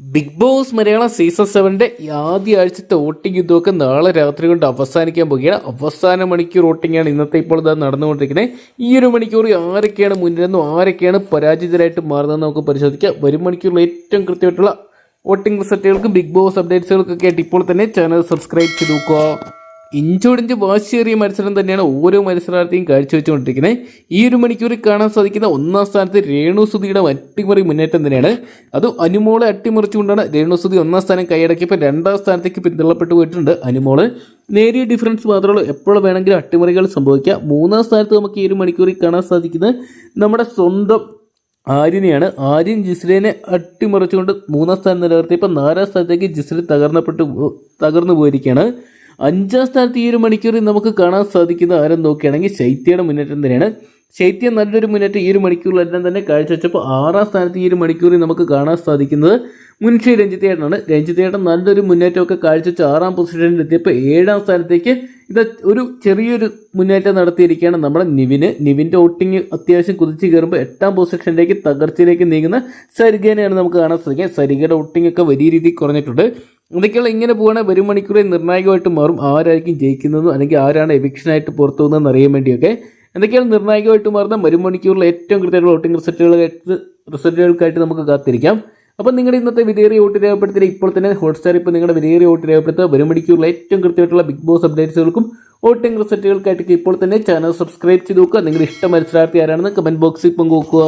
Big Boss Malayalam season സെവന്റെ ആദ്യ ആഴ്ചത്തെ വോട്ടിംഗ് ഇതൊക്കെ നാളെ രാത്രി കൊണ്ട് അവസാനിക്കാൻ പോവുകയാണ്. അവസാന മണിക്കൂർ വോട്ടിംഗാണ് ഇന്നത്തെ ഇപ്പോൾ ഇതാ നടന്നുകൊണ്ടിരിക്കുന്നത്. ഈ ഒരു മണിക്കൂർ ആരൊക്കെയാണ് മുന്നിലെന്നും ആരൊക്കെയാണ് പരാജിതരായിട്ട് മാറുന്നതെന്ന് നമുക്ക് പരിശോധിക്കാം. വരും മണിക്കൂറിൽ ഏറ്റവും കൃത്യമായിട്ടുള്ള വോട്ടിംഗ് റിസൾട്ടുകൾക്കും ബിഗ് ബോസ് അപ്ഡേറ്റ്സുകൾക്കൊക്കെ ആയിട്ട് ഇപ്പോൾ തന്നെ ചാനൽ സബ്സ്ക്രൈബ് ചെയ്ത് നോക്കുക. ഇഞ്ചോടിഞ്ച് വാശിയേറിയ മത്സരം തന്നെയാണ് ഓരോ മത്സരാർത്ഥിയും കാഴ്ചവെച്ചുകൊണ്ടിരിക്കുന്നത് ഈ ഒരു മണിക്കൂറിൽ കാണാൻ സാധിക്കുന്ന ഒന്നാം സ്ഥാനത്ത് രേണുസുതിയുടെ അട്ടിമറി മുന്നേറ്റം തന്നെയാണ്. അത് അനുമോളെ അട്ടിമറിച്ചുകൊണ്ടാണ് രേണുസുതി ഒന്നാം സ്ഥാനം കൈയടക്കിയപ്പോൾ രണ്ടാം സ്ഥാനത്തേക്ക് പിന്തള്ളപ്പെട്ടു പോയിട്ടുണ്ട് അനുമോൾ. നേരിയ ഡിഫറൻസ് മാത്രമേ എപ്പോൾ വേണമെങ്കിലും അട്ടിമറികൾ സംഭവിക്കാം. മൂന്നാം സ്ഥാനത്ത് നമുക്ക് ഈ ഒരു മണിക്കൂറിൽ കാണാൻ സാധിക്കുന്നത് നമ്മുടെ സ്വന്തം ആര്യനെയാണ്. ആര്യൻ ജിസ്ലിനെ അട്ടിമറിച്ചുകൊണ്ട് മൂന്നാം സ്ഥാനം നിലനിർത്തിയപ്പോൾ നാലാം സ്ഥാനത്തേക്ക് ജിസ്ലിൻ തകർന്നപ്പെട്ടു തകർന്നു പോയിരിക്കുകയാണ്. അഞ്ചാം സ്ഥാനത്ത് ഈ ഒരു മണിക്കൂറിൽ നമുക്ക് കാണാൻ സാധിക്കുന്ന ആരും നോക്കുകയാണെങ്കിൽ ശൈത്യയുടെ മുന്നേറ്റം തന്നെയാണ്. ശൈത്യം നല്ലൊരു മുന്നേറ്റം ഈ ഒരു മണിക്കൂറിലെല്ലാം തന്നെ കാഴ്ചവെച്ചപ്പോൾ ആറാം സ്ഥാനത്ത് ഈ ഒരു മണിക്കൂറിൽ നമുക്ക് കാണാൻ സാധിക്കുന്നത് മുൻഷി രഞ്ജിത്തേട്ടനാണ്. രഞ്ജിത്തേട്ടൻ നല്ലൊരു മുന്നേറ്റമൊക്കെ കാഴ്ചവെച്ച് ആറാം പൊസിഷനിൽ എത്തിയപ്പോൾ ഏഴാം സ്ഥാനത്തേക്ക് ഇത് ഒരു ചെറിയൊരു മുന്നേറ്റം നടത്തിയിരിക്കുകയാണ് നമ്മുടെ നിവിന്. നിവിന്റെ ഓട്ടിങ് അത്യാവശ്യം കുതിച്ച് കയറുമ്പോൾ എട്ടാം പൊസിഷനിലേക്ക് തകർച്ചയിലേക്ക് നീങ്ങുന്ന സരികേനെയാണ് നമുക്ക് കാണാൻ സാധിക്കുക. സരികയുടെ വോട്ടിംഗ് ഒക്കെ വലിയ രീതിയിൽ കുറഞ്ഞിട്ടുണ്ട്. ഇതൊക്കെയുള്ള ഇങ്ങനെ പോകണ വരും മണിക്കൂറിൽ നിർണായകമായിട്ട് മാറും. ആരായിരിക്കും ജയിക്കുന്നതെന്നും അല്ലെങ്കിൽ ആരാണ് എവിക്ഷനായിട്ട് പുറത്തു പോകുന്നതെന്ന് അറിയാൻ വേണ്ടിയൊക്കെ എന്തൊക്കെയാണ് നിർണായകമായിട്ട് മാറുന്ന വരും മണിക്കൂറിലെ ഏറ്റവും കൃത്യമായിട്ടുള്ള വോട്ടിംഗ് റിസൾട്ടുകളായിട്ട് റിസൾട്ടുകൾക്കായിട്ട് നമുക്ക് കാത്തിരിക്കാം. അപ്പോൾ നിങ്ങളുടെ ഇന്നത്തെ വിലയേറിയ വോട്ട് രേഖപ്പെടുത്തിയ ഇപ്പോൾ തന്നെ ഹോട്ട്സ്റ്റാർ ഇപ്പോൾ നിങ്ങളുടെ വിലയേറിയ വോട്ട് രേഖപ്പെടുത്തുക. വരും മണിക്കൂറിലെ ഏറ്റവും കൃത്യമായിട്ടുള്ള ബിഗ് ബോസ് അപ്ഡേറ്റ്സുകൾക്കും വോട്ടിംഗ് റിസൾട്ടുകൾക്കായിട്ട് ഇപ്പോൾ തന്നെ ചാനൽ സബ്സ്ക്രൈബ് ചെയ്ത് നോക്കുക. നിങ്ങളുടെ ഇഷ്ട മത്സരാർത്ഥി ആരാണെന്ന് കമന്റ് ബോക്സിൽ പങ്കുവെക്കുക.